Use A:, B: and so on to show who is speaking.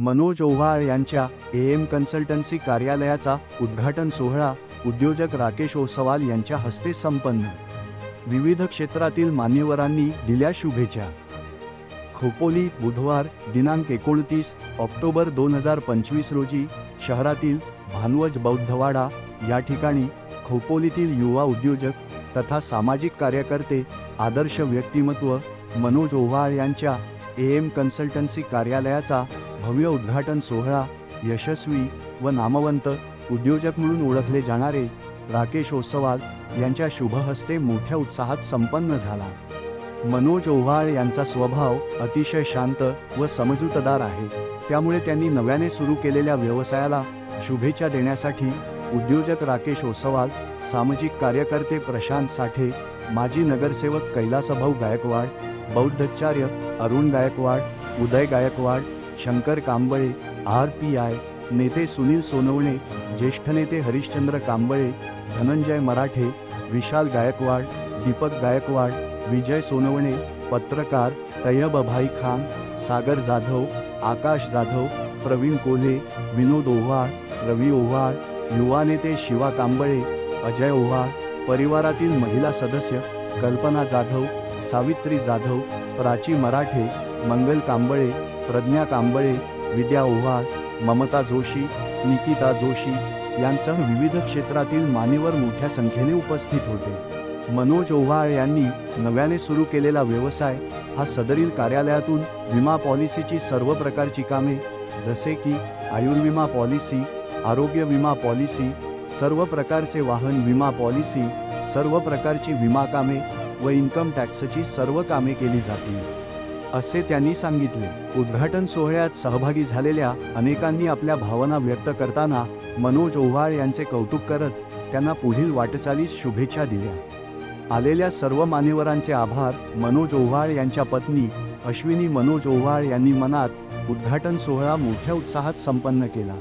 A: मनोज ओव्हाळ यांच्या A M consultancy कार्यालयाचा उद्घाटन सोहळा उद्योजक राकेश ओसवाल यांच्या हस्ते संपन्न. विविध क्षेत्रातील मान्यवरांनी दिल्या शुभेच्छा. खोपोली बुधवार दिनांक एकोणतीस ऑक्टोबर दोन हजार पंचवीस रोजी शहरातील भानवज बौद्धवाडा या ठिकाणी खोपोलीतील युवा उद्योजक तथा सामाजिक कार्यकर्ते आदर्श व्यक्तिमत्व मनोज ओव्हाळ यांच्या ए एम कन्सल्टन्सी कार्यालयाचा भव्य उद्घाटन सोहळा यशस्वी व नामवंत उद्योजक म्हणून ओळखले जाणारे राकेश ओसवाल यांच्या शुभहस्ते मोठ्या उत्साहात संपन्न झाला. मनोज ओव्हाळ यांचा स्वभाव अतिशय शांत व समजूतदार आहे. त्यामुळे त्यांनी नव्याने सुरू केलेल्या व्यवसायाला शुभेच्छा देण्यासाठी उद्योजक राकेश ओसवाल सामाजिक कार्यकर्ते प्रशांत साठे माजी नगरसेवक Kailasbhau Gaikwad बौद्धचार्य Arun Gaikwad Uday Gaikwad Shankar Kamble R P I नेते सुनील सोनवणे ज्येष्ठ नेते हरिश्चंद्र कांबळे धनंजय मराठे विशाल गायकवाड दीपक गायकवाड विजय सोनवणे पत्रकार तय्यब खान सागर जाधव आकाश जाधव प्रवीण कोल्हे विनोद ओव्हाळ रवी ओव्हाळ युवा नेते शिवा कांबळे अजय ओव्हाळ परिवारातील महिला सदस्य कल्पना जाधव सावित्री जाधव प्राची मराठे मंगल कांबळे प्रज्ञा कांबळे विद्या ओव्हाळ ममता जोशी निकिता जोशी यांसह विविध क्षेत्रातील मान्यवर मोठ्या संख्येने उपस्थित होते. मनोज ओव्हाळ यांनी नव्याने सुरू केलेला व्यवसाय हा सदरील कार्यालयातून विमा पॉलिसीची सर्व प्रकारची कामे जसे की आयुर्विमा पॉलिसी आरोग्य विमा पॉलिसी सर्व प्रकारचे वाहन विमा पॉलिसी सर्व प्रकारची विमा कामे व इन्कम टॅक्सची सर्व कामे केली जातील. असे त्यांनी सांगितले. उद्घाटन सोहळ्यात सहभागी झालेल्या अनेकांनी आपल्या भावना व्यक्त करताना मनोज ओव्हाळ यांचे कौतुक करत त्यांना पुढील वाटचालीस शुभेच्छा दिल्या. आलेल्या सर्व मान्यवरांचे आभार मनोज ओव्हाळ यांच्या पत्नी अश्विनी मनोज ओव्हाळ यांनी मनात उद्घाटन सोहळा मोठ्या उत्साहात संपन्न केला.